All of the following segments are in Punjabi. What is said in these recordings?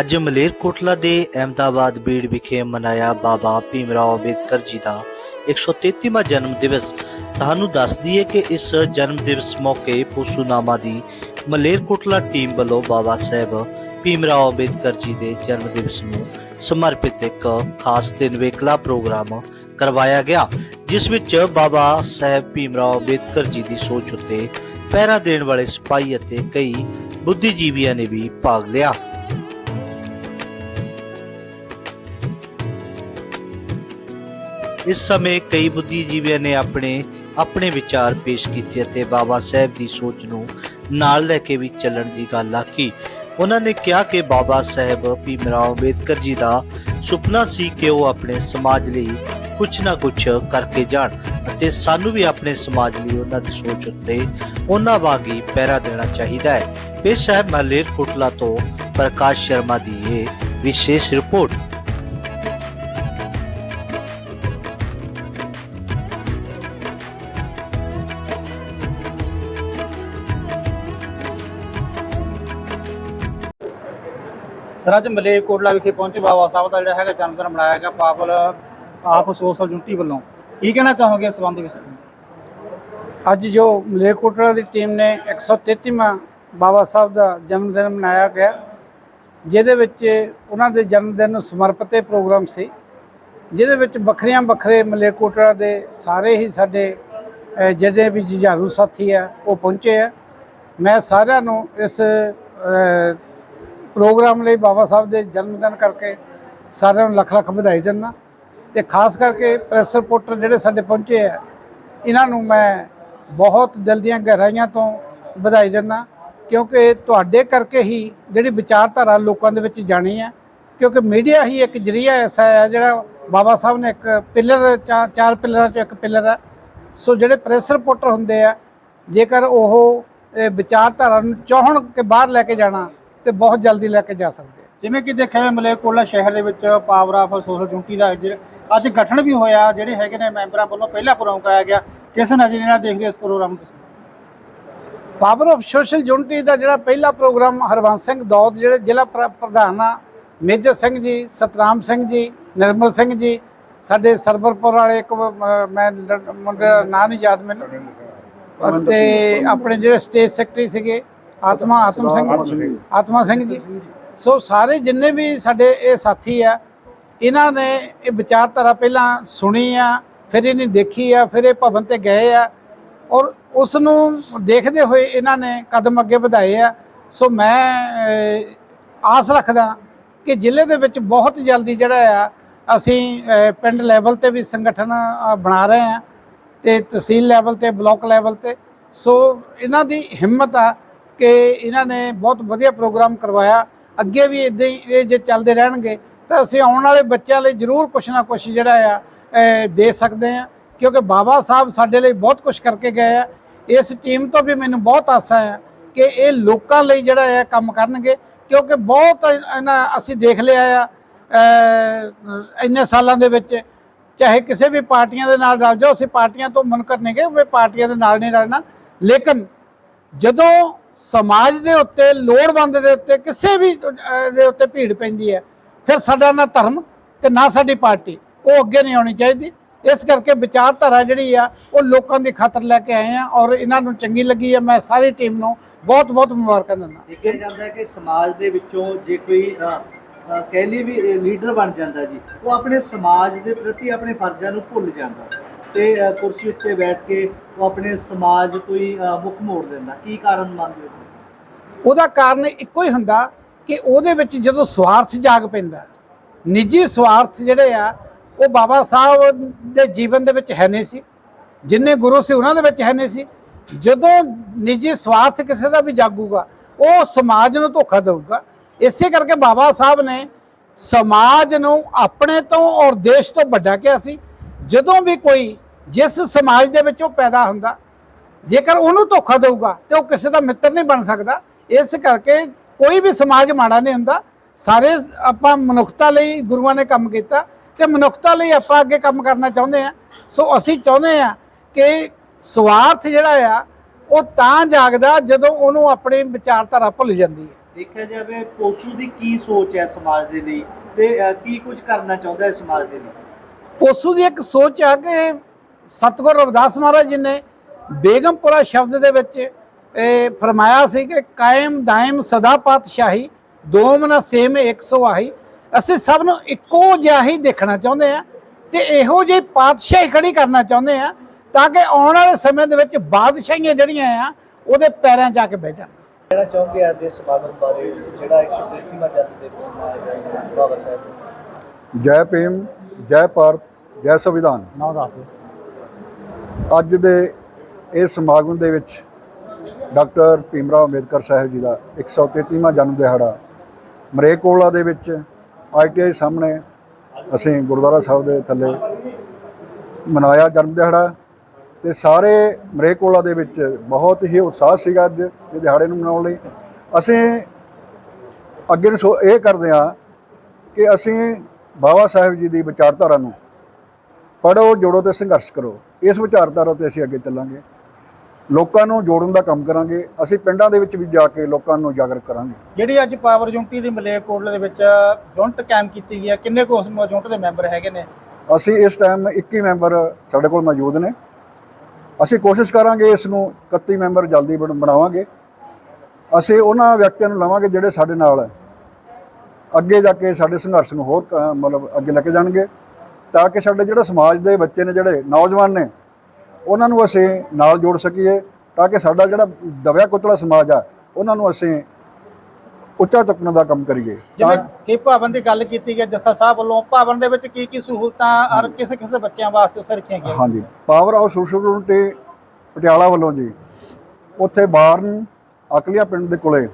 ਅੱਜ ਮਲੇਰਕੋਟਲਾ ਦੇ ਅਹਿਮਦਾਬਾਦ ਬੀੜ ਵਿਖੇ ਮਨਾਇਆ ਬਾਬਾ ਭੀਮ ਰਾਓ ਅੰਬੇਦਕਰ ਜੀ ਦਾ 133ਵਾਂ ਜਨਮ ਦਿਵਸ। ਤੁਹਾਨੂੰ ਦੱਸ ਦਈਏ ਕਿ ਇਸ ਜਨਮ ਦਿਵਸ ਮੌਕੇ ਪੋਸੂਨਾਮਾ ਦੀ ਮਲੇਰਕੋਟਲਾ ਟੀਮ ਵੱਲੋਂ ਬਾਬਾ ਸਾਹਿਬ ਭੀਮ ਰਾਓ ਅੰਬੇਦਕਰ ਜੀ ਦੇ ਜਨਮ ਦਿਵਸ ਨੂੰ ਸਮਰਪਿਤ ਇੱਕ ਖਾਸ ਤੇ ਨਿਵੇਕਲਾ ਪ੍ਰੋਗਰਾਮ ਕਰਵਾਇਆ ਗਿਆ, ਜਿਸ ਵਿੱਚ ਬਾਬਾ ਸਾਹਿਬ ਭੀਮ ਰਾਓ ਅੰਬੇਦਕਰ ਜੀ ਦੀ ਸੋਚ ਉੱਤੇ ਪਹਿਰਾ ਦੇਣ ਵਾਲੇ ਸਿਪਾਹੀ ਅਤੇ ਕਈ ਬੁੱਧੀਜੀਵੀਆਂ ਨੇ ਵੀ ਭਾਗ ਲਿਆ। ਇਸ ਸਮੇਂ ਕਈ ਬੁੱਧੀਜੀਵੀਆਂ ਨੇ ਆਪਣੇ ਆਪਣੇ ਵਿਚਾਰ ਪੇਸ਼ ਕੀਤੇ ਅਤੇ ਬਾਬਾ ਸਾਹਿਬ ਦੀ ਸੋਚ ਨੂੰ ਨਾਲ ਲੈ ਕੇ ਵੀ ਚੱਲਣ ਦੀ ਗੱਲ ਆਖੀ। ਉਹਨਾਂ ਨੇ ਕਿਹਾ ਕਿ ਬਾਬਾ ਸਾਹਿਬ ਭੀਮਰਾਓ ਅੰਬੇਦਕਰ ਜੀ ਦਾ ਸੁਪਨਾ ਸੀ ਕਿ ਉਹ ਆਪਣੇ ਸਮਾਜ ਲਈ ਕੁਝ ਨਾ ਕੁਝ ਕਰਕੇ ਜਾਣ ਅਤੇ ਸਾਨੂੰ ਵੀ ਆਪਣੇ ਸਮਾਜ ਲਈ ਉਹਨਾਂ ਦੀ ਸੋਚ ਉੱਤੇ ਉਹਨਾਂ ਵਾਂਗ ਹੀ ਪਹਿਰਾ ਦੇਣਾ ਚਾਹੀਦਾ ਹੈ। ਪੇਸ਼ ਹੈ ਮਲੇਰ ਕੋਟਲਾ ਤੋਂ ਪ੍ਰਕਾਸ਼ ਸ਼ਰਮਾ ਦੀ ਇਹ ਵਿਸ਼ੇਸ਼ ਰਿਪੋਰਟ। ਸਰ, ਅੱਜ ਮਲੇਰਕੋਟਲਾ ਵਿਖੇ ਪਹੁੰਚੇ ਬਾਬਾ ਸਾਹਿਬ ਦਾ ਜਿਹੜਾ ਹੈਗਾ ਜਨਮ ਦਿਨ ਮਨਾਇਆ ਗਿਆ ਪਾਵਲ, ਆਪ ਸੋਸ਼ਲ ਯੂਨਿਟੀ ਵੱਲੋਂ। ਕੀ ਕਹਿਣਾ ਚਾਹੋਗੇ ਇਸ ਸੰਬੰਧ ਵਿੱਚ? ਅੱਜ ਜੋ ਮਲੇਰਕੋਟਲਾ ਦੀ ਟੀਮ ਨੇ 133ਵਾਂ ਬਾਬਾ ਸਾਹਿਬ ਦਾ ਜਨਮ ਦਿਨ ਮਨਾਇਆ ਗਿਆ, ਜਿਹਦੇ ਵਿੱਚ ਉਹਨਾਂ ਦੇ ਜਨਮ ਦਿਨ ਨੂੰ ਸਮਰਪਿਤ ਇਹ ਪ੍ਰੋਗਰਾਮ ਸੀ, ਜਿਹਦੇ ਵਿੱਚ ਵੱਖਰੀਆਂ ਵੱਖਰੇ ਮਲੇਰਕੋਟਲਾ ਦੇ ਸਾਰੇ ਹੀ ਸਾਡੇ ਜਿਹੜੇ ਵੀ ਜੁਝਾਰੂ ਸਾਥੀ ਆ, ਉਹ ਪਹੁੰਚੇ ਆ। ਮੈਂ ਸਾਰਿਆਂ ਨੂੰ ਇਸ ਪ੍ਰੋਗਰਾਮ ਲਈ ਬਾਬਾ ਸਾਹਿਬ ਦੇ ਜਨਮ ਦਿਨ ਕਰਕੇ ਸਾਰਿਆਂ ਨੂੰ ਲੱਖ ਲੱਖ ਵਧਾਈ ਦਿੰਦਾ। ਤੇ ਖਾਸ ਕਰਕੇ ਪ੍ਰੈਸ ਰਿਪੋਰਟਰ ਜਿਹੜੇ ਸਾਡੇ ਪਹੁੰਚੇ ਆ, ਇਹਨਾਂ ਨੂੰ ਮੈਂ ਬਹੁਤ ਦਿਲ ਦੀਆਂ ਗਹਿਰਾਈਆਂ ਤੋਂ ਵਧਾਈ ਦਿੰਦਾ ਕਿਉਂਕਿ ਤੁਹਾਡੇ ਕਰਕੇ ਹੀ ਜਿਹੜੀ ਵਿਚਾਰਧਾਰਾ ਲੋਕਾਂ ਦੇ ਵਿੱਚ ਜਾਣੀ ਹੈ ਕਿਉਂਕਿ ਮੀਡੀਆ ਹੀ ਇੱਕ ਜਰੀਆ ਐਸਾ ਹੈ ਜਿਹੜਾ ਬਾਬਾ ਸਾਹਿਬ ਨੇ ਇੱਕ ਪਿਲਰ ਚਾਰ ਪਿਲਰਾਂ ਚੋਂ ਇੱਕ ਪਿਲਰ ਹੈ ਸੋ ਜਿਹੜੇ ਪ੍ਰੈਸ ਰਿਪੋਰਟਰ ਹੁੰਦੇ ਆ, ਜੇਕਰ ਉਹ ਵਿਚਾਰਧਾਰਾ ਨੂੰ ਚਾਹਣ ਕਿ ਬਾਹਰ ਲੈ ਕੇ ਜਾਣਾ ਤੇ ਬਹੁਤ ਜਲਦੀ ਲੈ ਕੇ ਜਾ ਸਕਦੇ ਆ। ਜਿਵੇਂ ਕਿ ਦੇਖਿਆ ਜਾਵੇ ਮਲੇਰਕੋਟਲਾ ਸ਼ਹਿਰ ਦੇ ਵਿੱਚ ਪਾਵਰ ਆਫ ਸੋਸ਼ਲ ਯੂਨਿਟੀ ਦਾ ਜਿਹੜਾ ਅੱਜ ਗਠਨ ਵੀ ਹੋਇਆ ਜਿਹੜੇ ਹੈਗੇ ਨੇ ਮੈਂਬਰਾਂ ਵੱਲੋਂ ਪਹਿਲਾ ਪ੍ਰੋਗਰਾਮ ਕਰਾਇਆ ਗਿਆ। ਕਿਸ ਨਜ਼ਰੀਏ ਨਾਲ ਦੇਖਦੇ ਹੋ ਇਸ ਪ੍ਰੋਗਰਾਮ ਨੂੰ ਤੁਸੀਂ? ਪਾਵਰ ਆਫ ਸੋਸ਼ਲ ਯੂਨਿਟੀ ਦਾ ਜਿਹੜਾ ਪਹਿਲਾ ਪ੍ਰੋਗਰਾਮ ਹਰਵੰਸ ਸਿੰਘ ਦੌਦ ਜਿਹੜੇ ਜ਼ਿਲ੍ਹਾ ਪ੍ਰ- ਪ੍ਰਧਾਨ ਆ ਮੇਜਰ ਸਿੰਘ ਜੀ ਸਤਰਾਮ ਸਿੰਘ ਜੀ ਨਿਰਮਲ ਸਿੰਘ ਜੀ ਸਾਡੇ ਸਰਵਰਪੁਰ ਵਾਲੇ ਇੱਕ ਮੈਂ ਮੁੰਡੇ ਨਾਂ ਨਹੀਂ ਯਾਦ ਮੈਨੂੰ। ਅਤੇ ਆਪਣੇ ਜਿਹੜੇ ਸਟੇਟ ਸੈਕਟਰੀ ਸੀਗੇ ਆਤਮਾ ਆਤਮ ਸਿੰਘ। ਆਤਮਾ ਸਿੰਘ ਜੀ। ਸੋ ਸਾਰੇ ਜਿੰਨੇ ਵੀ ਸਾਡੇ ਇਹ ਸਾਥੀ ਆ ਇਹਨਾਂ ਨੇ ਇਹ ਵਿਚਾਰਧਾਰਾ ਪਹਿਲਾਂ ਸੁਣੀ ਆ ਫਿਰ ਇਹਨੇ ਦੇਖੀ ਆ ਫਿਰ ਇਹ ਭਵਨ ਤੇ ਗਏ ਆ ਔਰ ਉਸ ਨੂੰ ਦੇਖਦੇ ਹੋਏ ਇਹਨਾਂ ਨੇ ਕਦਮ ਅੱਗੇ ਵਧਾਏ ਆ। ਸੋ ਮੈਂ ਆਸ ਰੱਖਦਾ ਕਿ ਜ਼ਿਲ੍ਹੇ ਦੇ ਵਿੱਚ ਬਹੁਤ ਜਲਦੀ ਜਿਹੜਾ ਆ ਅਸੀਂ ਪਿੰਡ ਲੈਵਲ ਤੇ ਵੀ ਸੰਗਠਨ ਬਣਾ ਰਹੇ ਆ ਤੇ ਤਹਿਸੀਲ ਲੈਵਲ ਤੇ ਬਲਾਕ ਲੈਵਲ ਤੇ। ਸੋ ਇਹਨਾਂ ਦੀ ਹਿੰਮਤ ਆ ਕਿ ਇਹਨਾਂ ਨੇ ਬਹੁਤ ਵਧੀਆ ਪ੍ਰੋਗਰਾਮ ਕਰਵਾਇਆ। ਅੱਗੇ ਵੀ ਇਦਾਂ ਹੀ ਇਹ ਜੇ ਚੱਲਦੇ ਰਹਿਣਗੇ, ਤਾਂ ਅਸੀਂ ਆਉਣ ਵਾਲੇ ਬੱਚਿਆਂ ਲਈ ਜ਼ਰੂਰ ਕੁਛ ਨਾ ਕੁਛ ਜਿਹੜਾ ਆ ਦੇ ਸਕਦੇ ਆ ਕਿਉਂਕਿ ਬਾਬਾ ਸਾਹਿਬ ਸਾਡੇ ਲਈ ਬਹੁਤ ਕੁਝ ਕਰਕੇ ਗਏ ਆ। ਇਸ ਟੀਮ ਤੋਂ ਵੀ ਮੈਨੂੰ ਬਹੁਤ ਆਸਾ ਹੈ ਕਿ ਇਹ ਲੋਕਾਂ ਲਈ ਜਿਹੜਾ ਆ ਕੰਮ ਕਰਨਗੇ। ਕਿਉਂਕਿ ਬਹੁਤ ਇਹਨਾਂ ਅਸੀਂ ਦੇਖ ਲਿਆ ਆ ਇੰਨੇ ਸਾਲਾਂ ਦੇ ਵਿੱਚ, ਚਾਹੇ ਕਿਸੇ ਵੀ ਪਾਰਟੀਆਂ ਦੇ ਨਾਲ ਰਲ ਜਾਓ, ਅਸੀਂ ਪਾਰਟੀਆਂ ਤੋਂ ਮੁਨਕਰ ਨਹੀਂ ਗਏ ਵੀ ਪਾਰਟੀਆਂ ਦੇ ਨਾਲ ਨਹੀਂ ਰਲਣਾ। ਲੇਕਿਨ ਜਦੋਂ ਸਮਾਜ ਦੇ ਉੱਤੇ, ਲੋੜਵੰਦ ਦੇ ਉੱਤੇ, ਕਿਸੇ ਵੀ ਦੇ ਉੱਤੇ ਭੀੜ ਪੈਂਦੀ ਹੈ। ਫਿਰ ਸਾਡਾ ਨਾ ਧਰਮ ਤੇ ਨਾ ਸਾਡੀ ਪਾਰਟੀ। ਉਹ ਅੱਗੇ ਨਹੀਂ ਆਉਣੀ ਚਾਹੀਦੀ। ਇਸ ਕਰਕੇ ਵਿਚਾਰਧਾਰਾ ਜਿਹੜੀ ਆ, ਉਹ ਲੋਕਾਂ ਦੀ ਖਾਤਰ ਲੈ ਕੇ ਆਏ ਆ ਔਰ ਇਹਨਾਂ ਨੂੰ ਚੰਗੀ ਲੱਗੀ ਹੈ ਮੈਂ ਸਾਰੀ ਟੀਮ ਨੂੰ ਬਹੁਤ ਬਹੁਤ ਮੁਬਾਰਕਾਂ ਦਿੰਦਾ। ਦੇਖਿਆ ਜਾਂਦਾ ਹੈ ਕਿ ਸਮਾਜ ਦੇ ਵਿੱਚੋਂ ਜੇ ਕੋਈ ਕਹਿ ਲਈ ਵੀ ਲੀਡਰ ਬਣ ਜਾਂਦਾ ਜੀ, ਉਹ ਆਪਣੇ ਸਮਾਜ ਦੇ ਪ੍ਰਤੀ ਆਪਣੇ ਫਰਜ਼ਾਂ ਨੂੰ ਭੁੱਲ ਜਾਂਦਾ। ਤੇ ਅ, ਕੁਰਸੀ ਉੱਤੇ ਬੈਠ ਕੇ ਉਹ ਆਪਣੇ ਸਮਾਜ ਕੋਈ ਅ, ਮੁੱਖ ਮੋੜ ਦਿੰਦਾ। ਕੀ ਕਾਰਨ ਮੰਨਦੇ ਹੋ? ਉਹਦਾ ਕਾਰਨ ਇੱਕੋ ਹੀ ਹੁੰਦਾ ਕਿ ਉਹਦੇ ਵਿੱਚ ਜਦੋਂ ਸਵਾਰਥ ਜਾਗ ਪੈਂਦਾ ਨਿੱਜੀ ਸਵਾਰਥ ਜਿਹੜੇ ਆ ਉਹ ਬਾਬਾ ਸਾਹਿਬ ਦੇ ਜੀਵਨ ਦੇ ਵਿੱਚ ਹੈ ਨਹੀਂ ਸੀ ਜਿੰਨੇ ਗੁਰੂ ਸੀ ਉਹਨਾਂ ਦੇ ਵਿੱਚ ਹੈ ਨਹੀਂ ਸੀ। ਜਦੋਂ ਨਿੱਜੀ ਸਵਾਰਥ ਕਿਸੇ ਦਾ ਵੀ ਜਾਗੂਗਾ ਉਹ ਸਮਾਜ ਨੂੰ ਧੋਖਾ ਦੇਊਗਾ। ਇਸੇ ਕਰਕੇ ਬਾਬਾ ਸਾਹਿਬ ਨੇ ਸਮਾਜ ਨੂੰ ਆਪਣੇ ਤੋਂ ਔਰ ਦੇਸ਼ ਤੋਂ ਵੱਡਾ ਕਿਹਾ ਸੀ। ਜਦੋਂ ਵੀ ਕੋਈ ਜਿਸ ਸਮਾਜ ਦੇ ਵਿੱਚ ਉਹ ਪੈਦਾ ਹੁੰਦਾ ਜੇਕਰ ਉਹਨੂੰ ਧੋਖਾ ਦੇਊਗਾ ਤੇ ਉਹ ਕਿਸੇ ਦਾ ਮਿੱਤਰ ਨਹੀਂ ਬਣ ਸਕਦਾ ਇਸ ਕਰਕੇ ਕੋਈ ਵੀ ਸਮਾਜ ਮਾੜਾ ਨਹੀਂ ਹੁੰਦਾ। ਸਾਰੇ ਆਪਾਂ ਮਨੁੱਖਤਾ ਲਈ ਗੁਰੂਆਂ ਨੇ ਕੰਮ ਕੀਤਾ ਤੇ ਮਨੁੱਖਤਾ ਲਈ ਆਪਾਂ ਅੱਗੇ ਕੰਮ ਕਰਨਾ ਚਾਹੁੰਦੇ ਆ ਸੋ ਅਸੀਂ ਚਾਹੁੰਦੇ ਆ ਕਿ ਸਵਾਰਥ ਜਿਹੜਾ ਆ ਉਹ ਤਾਂ ਜਾਗਦਾ ਜਦੋਂ ਉਹਨੂੰ ਆਪਣੀ ਵਿਚਾਰਧਾਰਾ ਭੁੱਲ ਜਾਂਦੀ ਹੈ। ਦੇਖਿਆ ਜਾਵੇ ਪੋਸੂ ਦੀ ਕੀ ਸੋਚ ਹੈ ਸਮਾਜ ਦੇ ਲਈ ਤੇ ਕੀ ਕੁਝ ਕਰਨਾ ਚਾਹੁੰਦਾ ਹੈ ਸਮਾਜ ਦੇ ਲਈ? ਪੋਸੂ ਦੀ ਇੱਕ ਸੋਚ ਆ ਕਿ ਸਤਿਗੁਰ ਰਵਿਦਾਸ ਮਹਾਰਾਜ ਜੀ ਨੇ ਬੇਗਮਪੁਰਾ ਸ਼ਬਦ ਦੇ ਵਿੱਚ ਇਹ ਫਰਮਾਇਆ ਸੀ ਕਿ ਕਾਇਮ ਦਾਇਮ ਸਦਾ ਪਾਤਸ਼ਾਹੀ ਦੋਮ ਨਾ ਸੇਮ 100 ਆਹੀ। ਅਸੀਂ ਸਭ ਨੂੰ ਇੱਕੋ ਜਿਹਾ ਹੀ ਦੇਖਣਾ ਚਾਹੁੰਦੇ ਆ ਤੇ ਇਹੋ ਜਿਹੀ ਪਾਤਸ਼ਾਹੀ ਖੜੀ ਕਰਨਾ ਚਾਹੁੰਦੇ ਆ ਤਾਂ ਕਿ ਆਉਣ ਵਾਲੇ ਸਮੇਂ ਦੇ ਵਿੱਚ ਬਾਦਸ਼ਾਹੀਆਂ ਜਿਹੜੀਆਂ ਆ ਉਹਦੇ ਪੈਰਾਂ 'ਚ ਆ ਕੇ ਬਹਿ ਜਾਣ। ਕਹਿਣਾ ਚਾਹੋਗੇ ਅੱਜ ਦੇ ਸਮਾਗਮ ਬਾਰੇ ਜਿਹੜਾ 133ਵਾਂ ਜਨਮ ਦਿਵਸ ਮਨਾਇਆ ਜਾਏਗਾ ਬਾਬਾ ਸਾਹਿਬ? ਜੈ ਭੀਮ ਜੈ ਭਾਰਤ ਜੈ ਸੰਵਿਧਾਨ। ਨਾ ਦੱਸ ਦਿਓ। ਅੱਜ ਦੇ ਇਸ ਸਮਾਗਮ ਦੇ ਵਿੱਚ ਡਾਕਟਰ ਭੀਮਰਾਓ ਅੰਬੇਦਕਰ ਸਾਹਿਬ ਜੀ ਦਾ 133ਵਾਂ ਜਨਮ ਦਿਹਾੜਾ ਮਰੇਕੋਲਾ ਦੇ ਵਿੱਚ ਆਈਟੀਆਈ ਸਾਹਮਣੇ ਅਸੀਂ ਗੁਰਦੁਆਰਾ ਸਾਹਿਬ ਦੇ ਥੱਲੇ ਮਨਾਇਆ ਜਨਮ ਦਿਹਾੜਾ ਤੇ ਸਾਰੇ ਮਰੇਕੋਲਾ ਦੇ ਵਿੱਚ ਬਹੁਤ ਹੀ ਉਤਸ਼ਾਹ ਸੀਗਾ ਅੱਜ ਇਹ ਦਿਹਾੜੇ ਨੂੰ ਮਨਾਉਣ ਲਈ। ਅਸੀਂ ਅੱਗੇ ਨੂੰ ਸੋ ਇਹ ਕਰਦੇ ਹਾਂ ਕਿ ਅਸੀਂ ਬਾਬਾ ਸਾਹਿਬ ਜੀ ਦੀ ਵਿਚਾਰਧਾਰਾ ਨੂੰ ਪੜੋ ਜੋੜੋ ਤੇ ਸੰਘਰਸ਼ ਕਰੋ। ਇਸ ਵਿਚਾਰਧਾਰਾ ਤੇ ਅਸੀਂ ਅੱਗੇ ਚੱਲਾਂਗੇ। ਲੋਕਾਂ ਨੂੰ ਜੋੜਨ ਦਾ ਕੰਮ ਕਰਾਂਗੇ। ਅਸੀਂ ਪਿੰਡਾਂ ਦੇ ਵਿੱਚ ਵੀ ਜਾ ਕੇ ਲੋਕਾਂ ਨੂੰ ਜਾਗਰੂਕ ਕਰਾਂਗੇ। ਜਿਹੜੀ ਅੱਜ ਪਾਵਰ ਯੂਨਿਟੀ ਦੀ ਮਲੇਰਕੋਟਲੇ ਦੇ ਵਿੱਚ ਯੂਨਿਟ ਕਾਇਮ ਕੀਤੀ ਗਈ ਹੈ ਕਿੰਨੇ ਕੁ ਉਸ ਦੇ ਮੈਂਬਰ ਹੈਗੇ ਨੇ? ਅਸੀਂ ਇਸ ਟਾਈਮ 21 ਮੈਂਬਰ ਸਾਡੇ ਕੋਲ ਮੌਜੂਦ ਨੇ। ਅਸੀਂ ਕੋਸ਼ਿਸ਼ ਕਰਾਂਗੇ ਇਸ ਨੂੰ 31 ਮੈਂਬਰ ਜਲਦੀ ਬਣ- ਬਣਾਵਾਂਗੇ। ਅਸੀਂ ਉਹਨਾਂ ਵਿਅਕਤੀਆਂ ਨੂੰ ਲਵਾਂਗੇ ਜਿਹੜੇ ਸਾਡੇ ਨਾਲ ਅੱਗੇ ਜਾ ਕੇ ਸਾਡੇ ਸੰਘਰਸ਼ ਨੂੰ ਹੋਰ ਮਤਲਬ ਅੱਗੇ ਲੈ ਕੇ ਜਾਣਗੇ। ਤਾਂ ਕਿ ਸਾਡੇ ਜਿਹੜੇ ਸਮਾਜ ਦੇ ਬੱਚੇ ਨੇ ਜਿਹੜੇ ਨੌਜਵਾਨ ਨੇ ਉਹਨਾਂ ਨੂੰ ਅਸੀਂ ਨਾਲ ਜੋੜ ਸਕੀਏ ਤਾਂ ਕਿ ਸਾਡਾ ਜਿਹੜਾ ਦਬਿਆ ਕੁਚਲਾ ਸਮਾਜ ਆ ਉਹਨਾਂ ਨੂੰ ਅਸੀਂ ਉੱਚਾ ਚੁੱਕਣ ਦਾ ਕੰਮ ਕਰੀਏ। ਜਿਵੇਂ ਕਿ ਭਵਨ ਦੀ ਗੱਲ ਕੀਤੀ ਗਈ ਜੱਸਾ ਸਾਹਿਬ ਵੱਲੋਂ ਭਵਨ ਦੇ ਵਿੱਚ ਕੀ ਕੀ ਸਹੂਲਤਾਂ ਔਰ ਕਿਸੇ ਕਿਸੇ ਬੱਚਿਆਂ ਵਾਸਤੇ ਉੱਥੇ ਰੱਖੀਆਂ ਗਈਆਂ? ਹਾਂਜੀ। ਪਾਵਰ ਆਫ ਸੋਸ਼ਲ ਪਟਿਆਲਾ ਵੱਲੋਂ ਜੀ। ਉੱਥੇ ਬਾਰਨ ਅਕਲੀਆ ਪਿੰਡ ਦੇ ਕੋਲੇ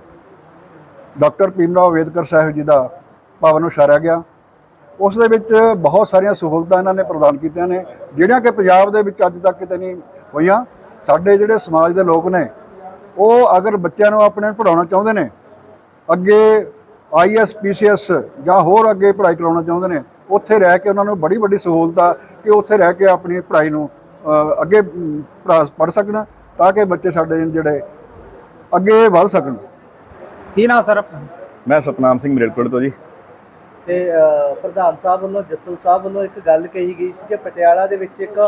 ਡਾਕਟਰ ਭੀਮਰਾਓ ਅੰਬੇਦਕਰ ਸਾਹਿਬ ਜੀ ਦਾ ਭਵਨ ਉਸਾਰਿਆ ਗਿਆ। ਉਸ ਦੇ ਵਿੱਚ ਬਹੁਤ ਸਾਰੀਆਂ ਸਹੂਲਤਾਂ ਇਹਨਾਂ ਨੇ ਪ੍ਰਦਾਨ ਕੀਤੀਆਂ ਨੇ ਜਿਹੜੀਆਂ ਕਿ ਪੰਜਾਬ ਦੇ ਵਿੱਚ ਅੱਜ ਤੱਕ ਕਿਤੇ ਨਹੀਂ ਹੋਈਆਂ। ਸਾਡੇ ਜਿਹੜੇ ਸਮਾਜ ਦੇ ਲੋਕ ਨੇ ਉਹ ਅਗਰ ਬੱਚਿਆਂ ਨੂੰ ਆਪਣੇ ਪੜਾਉਣਾ ਚਾਹੁੰਦੇ ਨੇ ਅੱਗੇ ਆਈਐਸ ਪੀਸੀਐਸ ਜਾਂ ਹੋਰ ਅੱਗੇ ਪੜ੍ਹਾਈ ਕਰਾਉਣਾ ਚਾਹੁੰਦੇ ਨੇ ਉੱਥੇ ਰਹਿ ਕੇ ਉਹਨਾਂ ਨੂੰ ਬੜੀ ਵੱਡੀ ਸਹੂਲਤ ਆ ਕਿ ਉੱਥੇ ਰਹਿ ਕੇ ਆਪਣੀ ਪੜ੍ਹਾਈ ਨੂੰ ਅੱਗੇ ਪੜ੍ਹ ਸਕਣ ਤਾਂ ਕਿ ਬੱਚੇ ਸਾਡੇ ਜਿਹੜੇ ਅੱਗੇ ਵਧ ਸਕਣ। ਕੀ ਨਾ ਸਰ ਆਪਣਾ? ਮੈਂ ਸਤਨਾਮ ਸਿੰਘ ਮਰੇਲਕੋਟ ਤੋਂ ਜੀ। ਤੇ ਪ੍ਰਧਾਨ ਸਾਹਿਬ ਵੱਲੋਂ, ਜੱਸਲ ਸਾਹਿਬ ਵੱਲੋਂ ਇੱਕ ਗੱਲ ਕਹੀ ਗਈ ਸੀ ਕਿ ਪਟਿਆਲਾ ਦੇ ਵਿੱਚ ਇੱਕ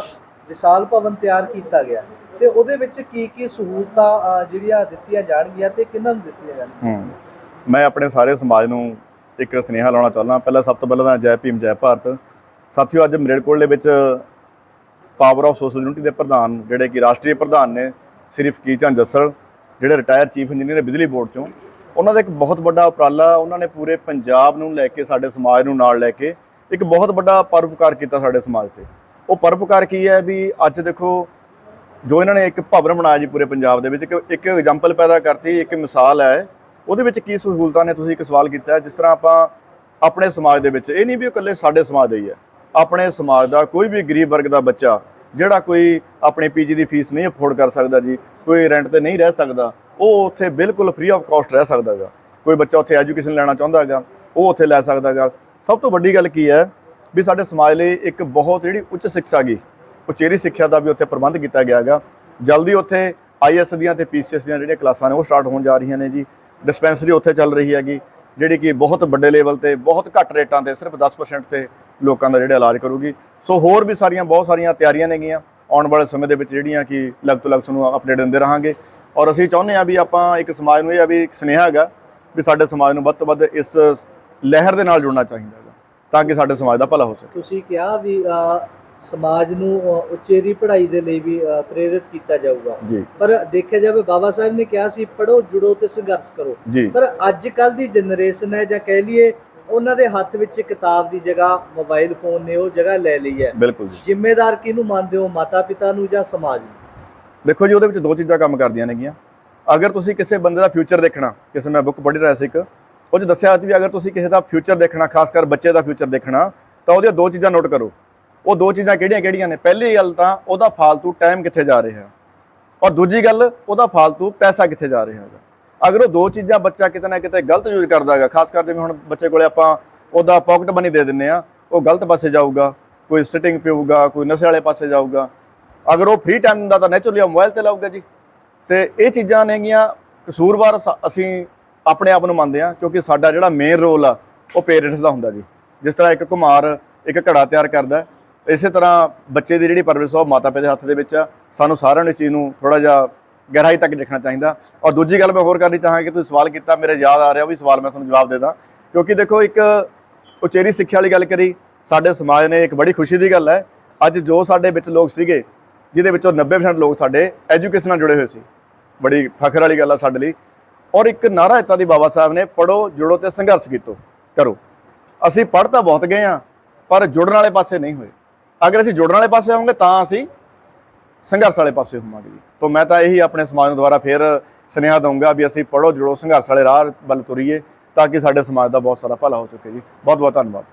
ਵਿਸ਼ਾਲ ਭਵਨ ਤਿਆਰ ਕੀਤਾ ਗਿਆ। ਤੇ ਉਹਦੇ ਵਿੱਚ ਕੀ ਕੀ ਸਹੂਲਤਾਂ ਜਿਹੜੀਆਂ ਦਿੱਤੀਆਂ ਜਾਣਗੀਆਂ ਤੇ ਕਿਹਨਾਂ ਨੂੰ ਦਿੱਤੀਆਂ ਜਾਣਗੀਆਂ? ਮੈਂ ਆਪਣੇ ਸਾਰੇ ਸਮਾਜ ਨੂੰ ਇੱਕ ਸੁਨੇਹਾ ਲਾਉਣਾ ਚਾਹੁੰਦਾ ਪਹਿਲਾਂ ਸਭ ਤੋਂ ਪਹਿਲਾਂ ਤਾਂ ਜੈ ਭੀਮ, ਜੈ ਭਾਰਤ। ਸਾਥੀਓ, ਅੱਜ ਮਰੇਲਕੋਟਲੇ ਵਿੱਚ ਪਾਵਰ ਆਫ ਸੋਸ਼ਲ ਯੂਨਿਟੀ ਦੇ ਪ੍ਰਧਾਨ ਜਿਹੜੇ ਕਿ ਰਾਸ਼ਟਰੀ ਪ੍ਰਧਾਨ ਨੇ, ਸ੍ਰੀ ਫਕੀਰ ਚੰਦ ਜੱਸਲ, ਜਿਹੜੇ ਰਿਟਾਇਰ ਚੀਫ ਇੰਜੀਨੀਅਰ ਨੇ ਬਿਜਲੀ ਬੋਰਡ ਚੋਂ ਉਹਨਾਂ ਦਾ ਇੱਕ ਬਹੁਤ ਵੱਡਾ ਉਪਰਾਲਾ ਉਹਨਾਂ ਨੇ ਪੂਰੇ ਪੰਜਾਬ ਨੂੰ ਲੈ ਕੇ, ਸਾਡੇ ਸਮਾਜ ਨੂੰ ਨਾਲ ਲੈ ਕੇ ਇੱਕ ਬਹੁਤ ਵੱਡਾ ਪਰਉਪਕਾਰ ਕੀਤਾ ਸਾਡੇ ਸਮਾਜ ਤੇ। ਉਹ ਪਰਉਪਕਾਰ ਕੀ ਹੈ ਵੀ ਅੱਜ ਦੇਖੋ, ਜੋ ਇਹਨਾਂ ਨੇ ਇੱਕ ਭਵਨ ਬਣਾਇਆ ਜੀ ਪੂਰੇ ਪੰਜਾਬ ਦੇ ਵਿੱਚ, ਇੱਕ ਇੱਕ ਐਗਜ਼ਾਮਪਲ ਪੈਦਾ ਕਰਤੀ, ਇੱਕ ਮਿਸਾਲ ਹੈ। ਉਹਦੇ ਵਿੱਚ ਕੀ ਸਹੂਲਤਾਂ ਨੇ ਤੁਸੀਂ ਇੱਕ ਸਵਾਲ ਕੀਤਾ, ਜਿਸ ਤਰ੍ਹਾਂ ਆਪਾਂ ਆਪਣੇ ਸਮਾਜ ਦੇ ਵਿੱਚ, ਇਹ ਨਹੀਂ ਵੀ ਉਹ ਇਕੱਲੇ ਸਾਡੇ ਸਮਾਜ ਦਾ ਹੀ ਹੈ। ਆਪਣੇ ਸਮਾਜ ਦਾ ਕੋਈ ਵੀ ਗਰੀਬ ਵਰਗ ਦਾ ਬੱਚਾ, ਜਿਹੜਾ ਕੋਈ ਆਪਣੇ ਪੀਜੀ ਦੀ ਫੀਸ ਨਹੀਂ ਅਫੋਰਡ ਕਰ ਸਕਦਾ ਜੀ, ਕੋਈ ਰੈਂਟ ਤੇ ਨਹੀਂ ਰਹਿ ਸਕਦਾ ਉਹ ਉੱਥੇ ਬਿਲਕੁਲ ਫ੍ਰੀ ਆਫ ਕਾਸਟ ਰਹਿ ਸਕਦਾ ਹੈਗਾ ਕੋਈ ਬੱਚਾ ਉੱਥੇ ਐਜੂਕੇਸ਼ਨ ਲੈਣਾ ਚਾਹੁੰਦਾ ਹੈਗਾ ਉਹ ਉੱਥੇ ਲੈ ਸਕਦਾ ਹੈਗਾ ਸਭ ਤੋਂ ਵੱਡੀ ਗੱਲ ਕੀ ਹੈ ਵੀ ਸਾਡੇ ਸਮਾਜ ਲਈ ਇੱਕ ਬਹੁਤ ਜਿਹੜੀ ਉੱਚ ਸਿੱਖਿਆ ਗਈ ਉਚੇਰੀ ਸਿੱਖਿਆ ਦਾ ਵੀ ਉੱਥੇ ਪ੍ਰਬੰਧ ਕੀਤਾ ਗਿਆ ਹੈਗਾ ਜਲਦੀ ਉੱਥੇ ਆਈਐਸ ਦੀਆਂ ਤੇ ਪੀਸੀਐਸ ਦੀਆਂ ਜਿਹੜੀਆਂ ਕਲਾਸਾਂ ਨੇ ਉਹ ਸਟਾਰਟ ਹੋਣ ਜਾ ਰਹੀਆਂ ਨੇ ਜੀ। ਡਿਸਪੈਂਸਰੀ ਉੱਥੇ ਚੱਲ ਰਹੀ ਹੈਗੀ, ਜਿਹੜੀ ਕਿ ਬਹੁਤ ਵੱਡੇ ਲੈਵਲ ਤੇ, ਬਹੁਤ ਘੱਟ ਰੇਟਾਂ ਤੇ, ਸਿਰਫ 10% ਤੇ ਲੋਕਾਂ ਦਾ ਜਿਹੜਾ ਇਲਾਜ ਕਰੂਗੀ। ਸੋ ਹੋਰ ਵੀ ਸਾਰੀਆਂ, ਬਹੁਤ ਸਾਰੀਆਂ ਤਿਆਰੀਆਂ ਨੇਗੀਆਂ। ਆਉਣ ਵਾਲੇ ਸਮੇਂ ਦੇ ਵਿੱਚ ਜਿਹੜੀਆਂ ਕਿ ਲੱਗ ਤੋਂ ਲੱਗ ਤੁਹਾਨੂੰ ਅਪਡੇਟ ਦਿੰਦੇ ਰਹਾਂਗੇ। ਔਰ ਅਸੀਂ ਚਾਹੁੰਦੇ ਹਾਂ ਵੀ ਆਪਾਂ ਇੱਕ ਸਮਾਜ ਨੂੰ ਇਹ ਆ ਵੀ ਇੱਕ ਸੁਨੇਹਾ ਹੈਗਾ ਵੀ ਸਾਡੇ ਸਮਾਜ ਨੂੰ ਵੱਧ ਤੋਂ ਵੱਧ ਇਸ ਲਹਿਰ ਦੇ ਨਾਲ ਜੁੜਨਾ ਚਾਹੀਦਾ ਹੈਗਾ ਤਾਂ ਕਿ ਸਾਡੇ ਸਮਾਜ ਦਾ ਭਲਾ ਹੋ ਸਕੇ। ਤੁਸੀਂ ਕਿਹਾ ਵੀ ਸਮਾਜ ਨੂੰ ਉਚੇਰੀ ਪੜ੍ਹਾਈ ਦੇ ਲਈ ਵੀ ਪ੍ਰੇਰਿਤ ਕੀਤਾ ਜਾਊਗਾ। ਪਰ ਦੇਖਿਆ ਜਾਵੇ ਬਾਬਾ ਸਾਹਿਬ ਨੇ ਕਿਹਾ ਸੀ ਪੜੋ ਜੁੜੋ ਤੇ ਸੰਘਰਸ਼ ਕਰੋ। ਪਰ ਅੱਜ ਕੱਲ ਦੀ ਜਨਰੇਸ਼ਨ ਹੈ ਜਾਂ ਕਹਿ ਲਈਏ ਉਹਨਾਂ ਦੇ ਹੱਥ ਵਿੱਚ ਕਿਤਾਬ ਦੀ ਜਗ੍ਹਾ ਮੋਬਾਈਲ ਫੋਨ ਨੇ ਉਹ ਜਗ੍ਹਾ ਲੈ ਲਈ ਹੈ। ਜ਼ਿੰਮੇਦਾਰ ਕਿਹਨੂੰ ਮੰਨਦੇ ਹੋ ਮਾਤਾ ਪਿਤਾ ਨੂੰ ਜਾਂ ਸਮਾਜ ਨੂੰ? ਦੇਖੋ ਜੀ, ਉਹਦੇ ਵਿੱਚ ਦੋ ਚੀਜ਼ਾਂ ਕੰਮ ਕਰਦੀਆਂ ਨੇਗੀਆਂ। ਅਗਰ ਤੁਸੀਂ ਕਿਸੇ ਬੰਦੇ ਦਾ ਫਿਊਚਰ ਦੇਖਣਾ, ਕਿਸੇ ਮੈਂ ਬੁੱਕ ਪੜ੍ਹੀ ਰਿਹਾ ਸੀ ਇੱਕ, ਉਹ ਚ ਦੱਸਿਆ ਸੀ ਵੀ ਅਗਰ ਤੁਸੀਂ ਕਿਸੇ ਦਾ ਫਿਊਚਰ ਦੇਖਣਾ, ਖਾਸ ਕਰ ਬੱਚੇ ਦਾ ਫਿਊਚਰ ਦੇਖਣਾ, ਤਾਂ ਉਹਦੀਆਂ ਦੋ ਚੀਜ਼ਾਂ ਨੋਟ ਕਰੋ। ਉਹ ਦੋ ਚੀਜ਼ਾਂ ਕਿਹੜੀਆਂ ਕਿਹੜੀਆਂ ਨੇ? ਪਹਿਲੀ ਗੱਲ ਤਾਂ ਉਹਦਾ ਫਾਲਤੂ ਟਾਈਮ ਕਿੱਥੇ ਜਾ ਰਿਹਾ? ਔਰ ਦੂਜੀ ਗੱਲ, ਉਹਦਾ ਫਾਲਤੂ ਪੈਸਾ ਕਿੱਥੇ ਜਾ ਰਿਹਾ ਹੈਗਾ? ਅਗਰ ਉਹ ਦੋ ਚੀਜ਼ਾਂ ਬੱਚਾ ਕਿਤੇ ਨਾ ਕਿਤੇ ਗਲਤ ਯੂਜ਼ ਕਰਦਾ ਹੈਗਾ, ਖਾਸ ਕਰ ਜਿਵੇਂ ਹੁਣ ਬੱਚੇ ਕੋਲੇ ਆਪਾਂ ਉਹਦਾ ਪਾਕਟ ਮਨੀ ਦੇ ਦਿੰਨੇ ਆ, ਉਹ ਗਲਤ ਪਾਸੇ ਜਾਊਗਾ, ਕੋਈ ਸਿਟਿੰਗ ਪੀਊਗਾ, ਕੋਈ ਨਸ਼ੇ ਵਾਲੇ ਪਾਸੇ ਜਾਊਗਾ ਅਗਰ ਉਹ ਫ੍ਰੀ ਟਾਈਮ ਦਾ ਤਾਂ ਨੈਚੁਰਲੀ ਮੋਬਾਈਲ ਤੇ ਲਾਊਗਾ ਜੀ। ਤੇ ਇਹ ਚੀਜ਼ਾਂ ਨੇਗੀਆਂ ਕਸੂਰਵਾਰ ਸ- ਅਸੀਂ ਆਪਣੇ ਆਪ ਨੂੰ ਮੰਨਦੇ ਆ ਕਿਉਂਕਿ ਸਾਡਾ ਜਿਹੜਾ ਮੇਨ ਰੋਲ ਆ, ਉਹ ਪੇਰੈਂਟਸ ਦਾ ਹੁੰਦਾ ਜੀ। ਜਿਸ ਤਰ੍ਹਾਂ ਇੱਕ ਕੁਮਾਰ ਇੱਕ ਘੜਾ ਤਿਆਰ ਕਰਦਾ ਇਸੇ ਤਰ੍ਹਾਂ ਬੱਚੇ ਦੀ ਜਿਹੜੀ ਪਰਵਰਿਸ਼ ਆ, ਉਹ ਮਾਤਾ ਪਿਤਾ ਦੇ ਹੱਥ ਦੇ ਵਿੱਚ ਆ। ਸਾਨੂੰ ਸਾਰਿਆਂ ਨੂੰ ਇਸ ਚੀਜ਼ ਨੂੰ ਥੋੜਾ ਜਿਹਾ ਗਹਿਰਾਈ ਤੱਕ ਦੇਖਣਾ ਚਾਹੀਦਾ। ਔਰ ਦੂਜੀ ਗੱਲ ਮੈਂ ਹੋਰ ਕਰਨੀ ਚਾਹਾਂਗਾ ਕਿ ਤੁਸੀਂ ਸਵਾਲ ਕੀਤਾ, ਮੇਰੇ ਯਾਦ ਆ ਰਿਹਾ ਉਹ ਵੀ ਸਵਾਲ ਮੈਂ ਤੁਹਾਨੂੰ ਜਵਾਬ ਦੇ ਦਾਂ। ਕਿਉਂਕਿ ਦੇਖੋ ਇੱਕ ਉਚੇਰੀ ਸਿੱਖਿਆ ਵਾਲੀ ਗੱਲ ਕਰੀ, ਸਾਡੇ ਸਮਾਜ ਨੇ ਇੱਕ ਬੜੀ ਖੁਸ਼ੀ ਦੀ ਗੱਲ ਹੈ। ਅੱਜ ਜੋ ਸਾਡੇ ਵਿੱਚ ਲੋਕ ਸੀਗੇ ਜਿਹਦੇ ਵਿੱਚੋਂ 90% ਲੋਕ ਸਾਡੇ ਐਜੂਕੇਸ਼ਨ ਨਾਲ ਜੁੜੇ ਹੋਏ ਸੀ। ਬੜੀ ਫਖਰ ਵਾਲੀ ਗੱਲ ਆ ਸਾਡੇ ਲਈ। ਔਰ ਇੱਕ ਨਾਰਾ ਦਿੱਤਾ ਦੀ ਬਾਬਾ ਸਾਹਿਬ ਨੇ ਪੜੋ ਜੁੜੋ ਤੇ ਸੰਘਰਸ਼ ਕੀਤੋ, ਕਰੋ। ਅਸੀਂ ਪੜ੍ਹ ਤਾਂ ਬਹੁਤ ਗਏ ਆ ਪਰ ਜੁੜਨ ਵਾਲੇ ਪਾਸੇ ਨਹੀਂ ਹੋਏ। ਅਗਰ ਅਸੀਂ ਜੁੜਨ ਵਾਲੇ ਪਾਸੇ ਹੋਵਾਂਗੇ ਤਾਂ ਅਸੀਂ ਸੰਘਰਸ਼ ਵਾਲੇ ਪਾਸੇ ਹੋਵਾਂਗੇ ਜੀ। ਤੋਂ ਮੈਂ ਤਾਂ ਇਹੀ ਆਪਣੇ ਸਮਾਜ ਨੂੰ ਦੁਆਰਾ ਫੇਰ ਸੁਨੇਹਾ ਦਊਂਗਾ ਵੀ ਅਸੀਂ ਪੜੋ ਜੁੜੋ, ਸੰਘਰਸ਼ ਵਾਲੇ ਰਾਹ ਵੱਲ ਤੁਰੀਏ, ਤਾਂ ਕਿ ਸਾਡੇ ਸਮਾਜ ਦਾ ਬਹੁਤ ਸਾਰਾ ਭਲਾ ਹੋ ਚੁੱਕੇ ਜੀ। ਬਹੁਤ ਬਹੁਤ ਧੰਨਵਾਦ।